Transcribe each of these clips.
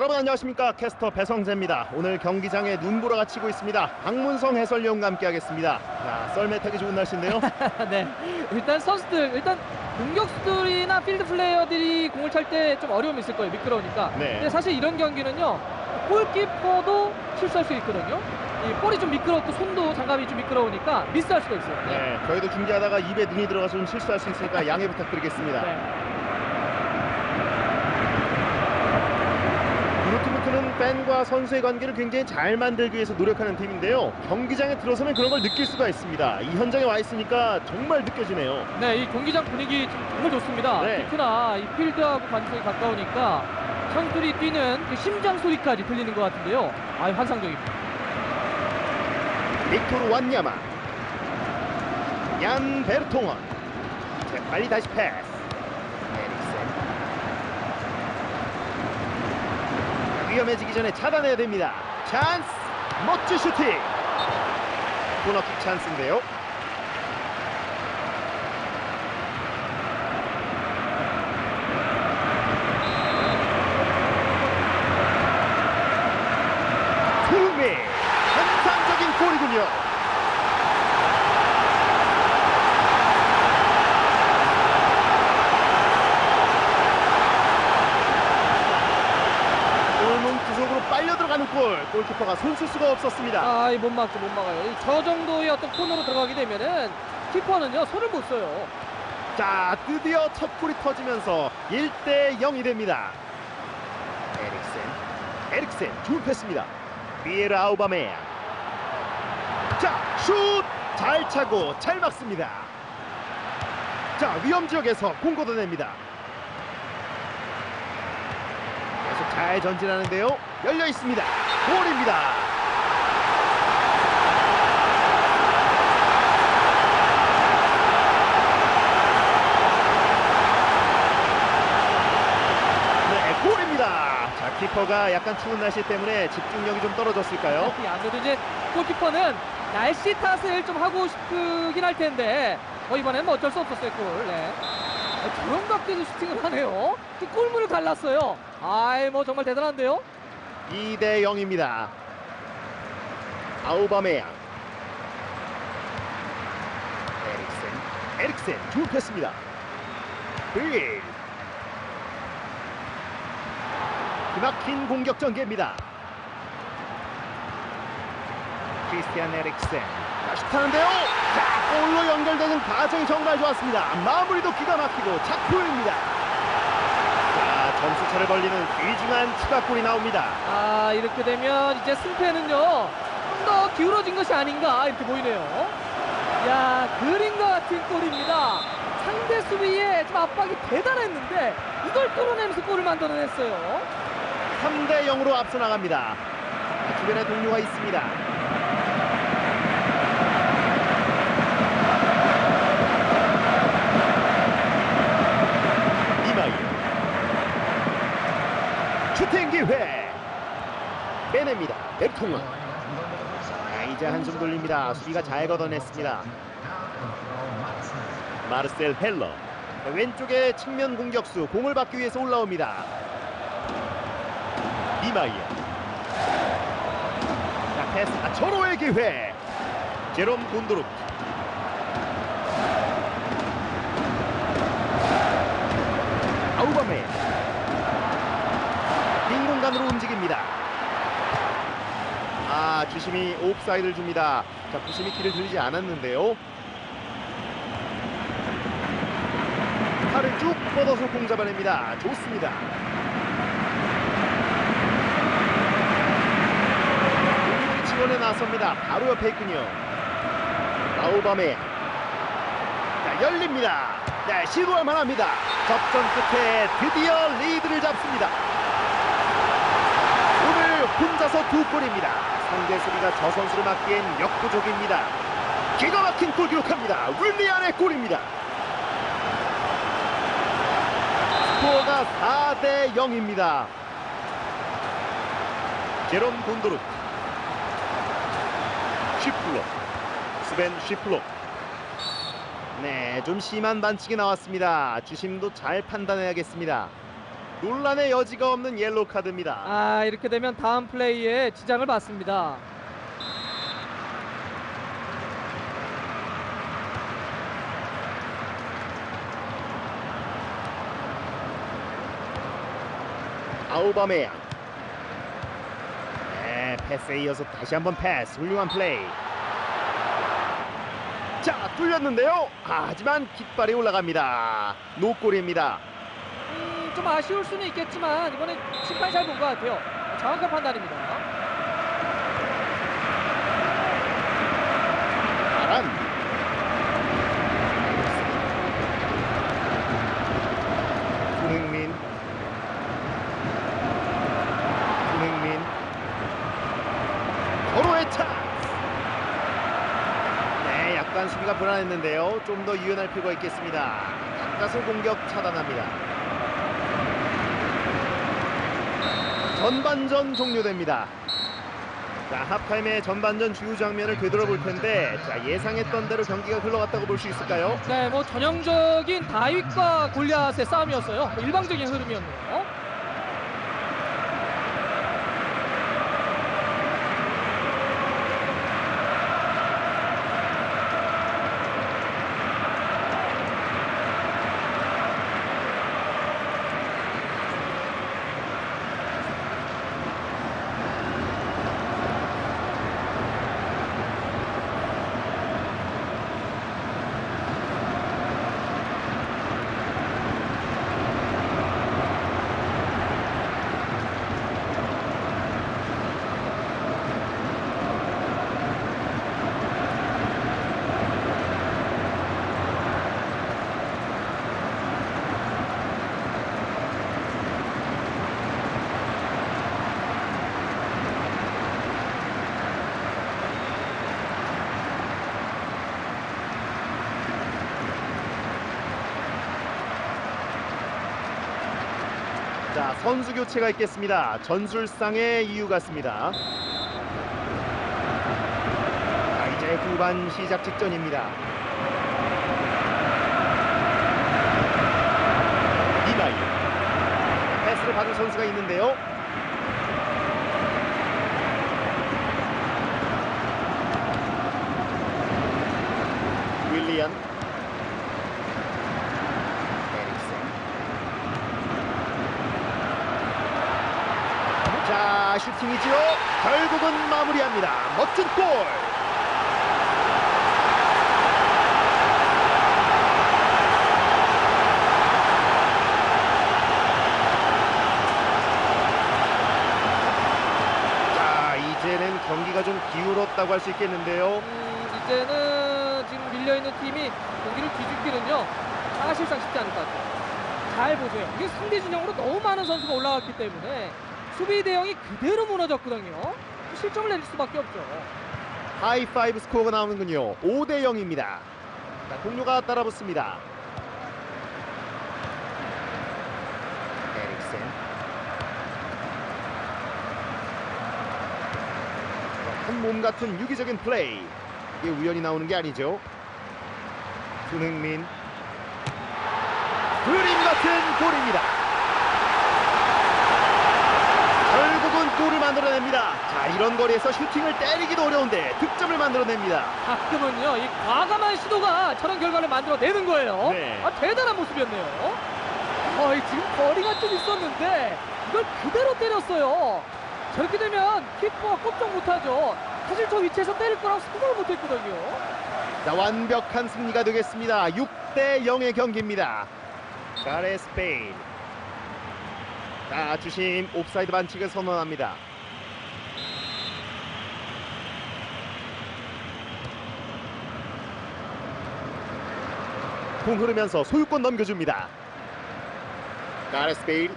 여러분 안녕하십니까 캐스터 배성재입니다 오늘 경기장에 눈보라가 치고 있습니다 박문성 해설위원과 함께 하겠습니다 자 썰매 타기 좋은 날씨인데요 네. 일단 선수들, 일단 공격수들이나 필드 플레이어들이 공을 찰 때 좀 어려움이 있을 거예요. 미끄러우니까. 네. 근데 사실 이런 경기는요. 골키퍼도 실수할 수 있거든요. 이 볼이 좀 미끄럽고 손도 장갑이 좀 미끄러우니까 미스할 수가 있어요. 네. 네 저희도 중계하다가 입에 눈이 들어가서 좀 실수할 수 있으니까 양해 부탁드리겠습니다 네. 브루트부트는 팬과 선수의 관계를 굉장히 잘 만들기 위해서 노력하는 팀인데요 경기장에 들어서면 그런 걸 느낄 수가 있습니다 이 현장에 와 있으니까 정말 느껴지네요 네, 이 경기장 분위기 좀 정말 좋습니다. 네. 특히나 이 필드하고 관중이 가까우니까 선수들이 뛰는 그 심장 소리까지 들리는 것 같은데요. 아, 환상적입니다. 빅토르 완야마 얀 베르통원 자, 빨리 다시 패스 에릭센 위험해지기 전에 차단해야 됩니다. 찬스 멋진 슈팅. 코너킥 찬스인데요 투미 환상적인 골이군요 골문 구석으로 빨려 들어가는 골. 골키퍼가 손쓸 수가 없었습니다. 아, 이못 막죠, 못 막아요. 이저 정도의 어떤 코너로 들어가게 되면은 키퍼는요 손을 못 써요. 자 드디어 첫 골이 터지면서 1대 0이 됩니다. 에릭센 에릭센 좋은 패스입니다. 비에르 아우바메양 자 슛! 잘 차고 잘 막습니다. 자 위험 지역에서 공 걷어냅니다. 계속 잘 전진하는데요 열려 있습니다 골입니다 네, 골입니다. 자, 키퍼가 약간 추운 날씨 때문에 집중력이 좀 떨어졌을까요? 이 아무래도 이제 골키퍼는 날씨 탓을 좀 하고 싶긴 할 텐데 어, 이번에는 뭐 어쩔 수 없었어요 골. 네. 아, 저런 각도에서 슈팅을 하네요. 이 골문을 갈랐어요. 아이 뭐 정말 대단한데요. 2대 0입니다. 아우바메양. 에릭센. 에릭센 좋은 패스입니다. 빌. 기막힌 공격 전개입니다. 크리스티안 에릭센. 자, 슛하는데요. 자, 골로 연결되는 과정이 정말 좋았습니다. 마무리도 기가 막히고 작품입니다. 자, 점수차를 벌리는 귀중한 추가골이 나옵니다. 아 이렇게 되면 이제 승패는요 좀 더 기울어진 것이 아닌가 이렇게 보이네요. 야 그림과 같은 골입니다. 상대 수비에 좀 압박이 대단했는데 이걸 뚫어내면서 골을 만들어냈어요. 3대 0으로 앞서 나갑니다. 주변에 동료가 있습니다. 이마이 슈팅 기회 빼냅니다. 웹통화 자, 이제 한숨 돌립니다. 수비가 잘 걷어냈습니다. 마르셀 헬러 왼쪽에 측면 공격수 공을 받기 위해서 올라옵니다. 이마이어 자 패스 아, 절호의 기회 제롬 곤도르 아우바메 빈 공간으로 움직입니다 아 주심이 옵사이드를 줍니다 자 부심이 길을 들리지 않았는데요 팔을 쭉 뻗어서 공 잡아냅니다 좋습니다 공물이 지원에 나섭니다. 바로 옆에 있군요. 아우바메. 자, 열립니다. 네, 시도할 만합니다. 접전 끝에 드디어 리드를 잡습니다. 오늘 혼자서 두 골입니다. 상대 수비가 저 선수를 막기엔 역부족입니다. 기가 막힌 골 기록합니다. 윌리안의 골입니다. 스코어가 4대 0입니다. 제롬 곤도르 쉬플로 스벤 쉬플로 네, 좀 심한 반칙이 나왔습니다. 주심도 잘 판단해야겠습니다. 논란의 여지가 없는 옐로우 카드입니다. 아 이렇게 되면 다음 플레이에 지장을 받습니다. 아우바메양. 네, 패스에 이어서 다시 한번 패스. 훌륭한 플레이. 자, 뚫렸는데요. 아, 하지만 깃발이 올라갑니다. 노골입니다. 음, 좀 아쉬울 수는 있겠지만 이번에 심판이 잘 본 것 같아요. 정확한 판단입니다. 바람. 손흥민. 손흥민. 서로의 찬스. 네, 약간 수비가 불안했는데요. 좀 더 유연할 필요가 있겠습니다. 가까스 공격 차단합니다. 전반전 종료됩니다. 자, 하프타임의 전반전 주요 장면을 되돌아볼 텐데 자, 예상했던 대로 경기가 흘러갔다고 볼 수 있을까요? 네, 뭐 전형적인 다윗과 골리앗의 싸움이었어요. 뭐 일방적인 흐름이었네요. 자, 선수 교체가 있겠습니다. 전술상의 이유 같습니다. 자, 이제 후반 시작 직전입니다. 이나이 패스를 받은 선수가 있는데요. 윌리안 에릭센 자 슈팅이지요. 결국은 마무리합니다. 멋진 골. 자 이제는 경기가 좀 기울었다고 할 수 있겠는데요. 음, 이제는 지금 밀려있는 팀이 경기를 뒤집기는요 사실상 쉽지 않을 것 같아요. 잘 보세요. 이게 상대 진영으로 너무 많은 선수가 올라왔기 때문에 수비 대형이 그대로 무너졌거든요. 실점을 내릴 수밖에 없죠. 하이파이브 스코어가 나오는군요. 5대 0입니다. 자, 동료가 따라붙습니다. 에릭센. 한 몸 같은 유기적인 플레이. 이게 우연히 나오는 게 아니죠. 손흥민. 그림 같은 골입니다 결국은 골을 만들어냅니다 자 이런 거리에서 슈팅을 때리기도 어려운데 득점을 만들어냅니다 가끔은요 이 과감한 시도가 저런 결과를 만들어내는 거예요 네. 아, 대단한 모습이었네요 어, 이 지금 거리가 좀 있었는데 이걸 그대로 때렸어요 저렇게 되면 키퍼가 꼼짝 못하죠 사실 저 위치에서 때릴 거라고 생각을 못했거든요 자, 완벽한 승리가 되겠습니다. 6대 0의 경기입니다. 가레스 베일. 자, 주심 옵사이드 반칙을 선언합니다. 공 흐르면서 소유권 넘겨줍니다. 가레스 베일.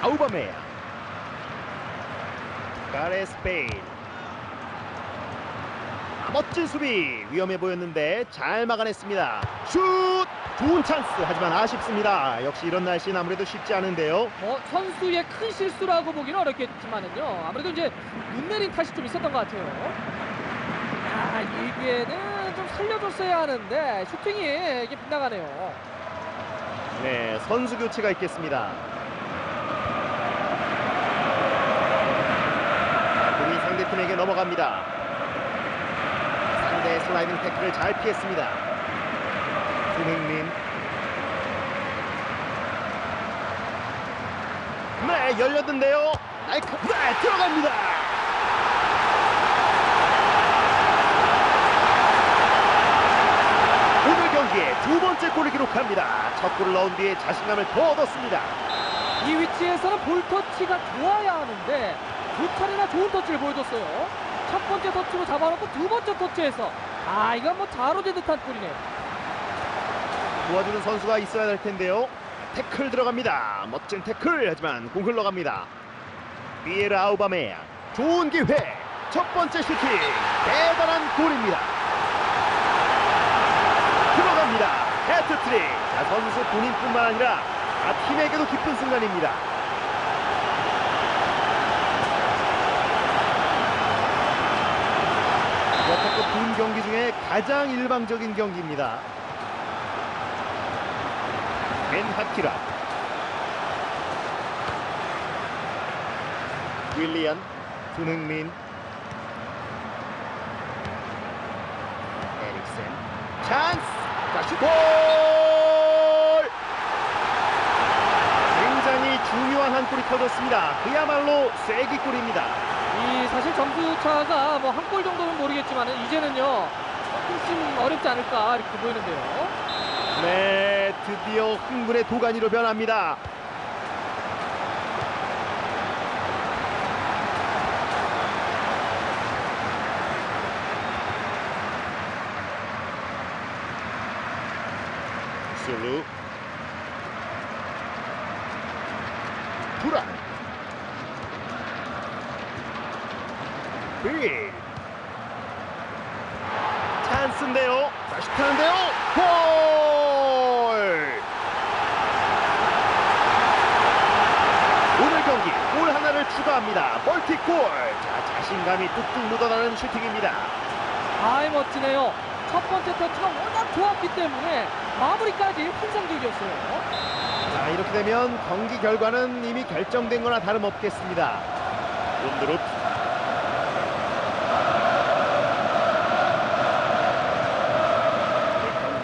아우바메야. 가레스 베일. 멋진 수비 위험해 보였는데 잘 막아냈습니다 슛 좋은 찬스 하지만 아쉽습니다 역시 이런 날씨는 아무래도 쉽지 않은데요 뭐 선수의 큰 실수라고 보기는 어렵겠지만은요 아무래도 이제 눈 내린 탓이 좀 있었던 것 같아요 아 이기에는 좀 살려줬어야 하는데 슈팅이 이게 빗나가네요 네, 선수 교체가 있겠습니다. 공이 상대팀에게 넘어갑니다. 상대의 슬라이딩 태클을 잘 피했습니다. 손흥민. 네, 열렸는데요. 날카, 네, 들어갑니다. 오늘 경기에 두 번째 골을 기록합니다. 첫 골을 넣은 뒤에 자신감을 더 얻었습니다. 이 위치에서는 볼 터치가 좋아야 하는데 두 차례나 좋은 터치를 보여줬어요. 첫 번째 터치로 잡아놓고 두 번째 터치에서 아 이건 뭐 자로제 듯한 골이네요. 도와주는 선수가 있어야 될 텐데요. 태클 들어갑니다. 멋진 태클 하지만 공 흘러갑니다. 비에르 아우바메야 좋은 기회. 첫 번째 슈팅 대단한 골입니다. 들어갑니다. 해트트릭. 자 선수 본인뿐만 아니라 아, 팀에게도 기쁜 순간입니다. 여태껏 본 경기 중에 가장 일방적인 경기입니다. 벤 하키라. 윌리안 손흥민 에릭센. 찬스! 다시 골! 굉장히 중요한 한 골이 터졌습니다. 그야말로 쐐기 골입니다. 이 사실 점수 차가 뭐 한 골 정도는 모르겠지만 이제는요 조금씩 어렵지 않을까 이렇게 보이는데요. 네 드디어 흥분의 도가니로 변합니다. 슬루. 두라 빌 찬스인데요. 다시 타는데요. 골 오늘 경기 골 하나를 추가합니다. 멀티골. 자 자신감이 뚝뚝 묻어나는 슈팅입니다. 아이 멋지네요. 첫 번째 터치가 워낙 좋았기 때문에 마무리까지 환상적이었어요. 자 이렇게 되면 경기 결과는 이미 결정된 거나 다름없겠습니다. 온드룹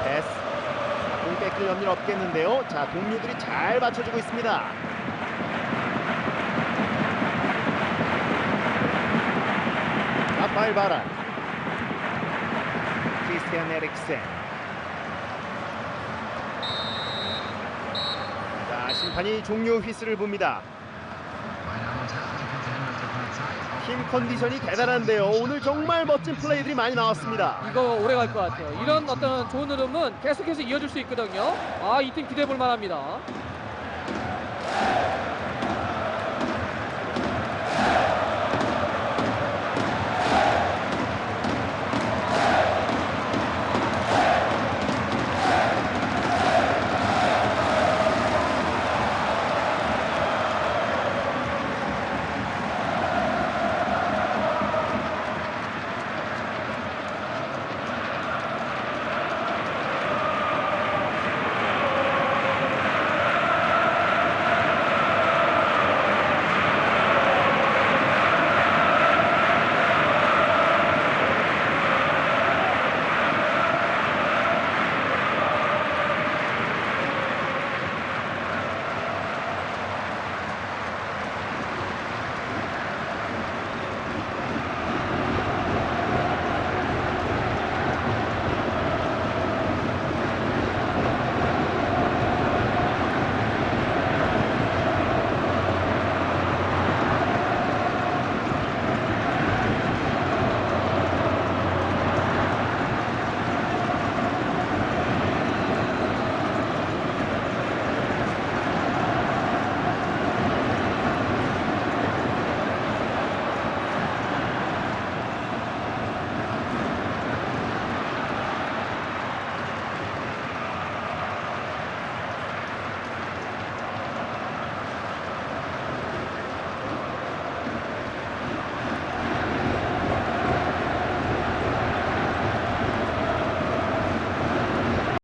패스. 자, 공 뺏길 염려는 없겠는데요. 자 동료들이 잘 받쳐주고 있습니다 바란 크리스티안 에릭센 자 심판이 종료 휘슬을 붑니다 팀 컨디션이 대단한데요 오늘 정말 멋진 플레이들이 많이 나왔습니다 이거 오래 갈 것 같아요. 이런 어떤 좋은 흐름은 계속해서 이어질 수 있거든요. 아, 이 팀 기대해 볼 만합니다.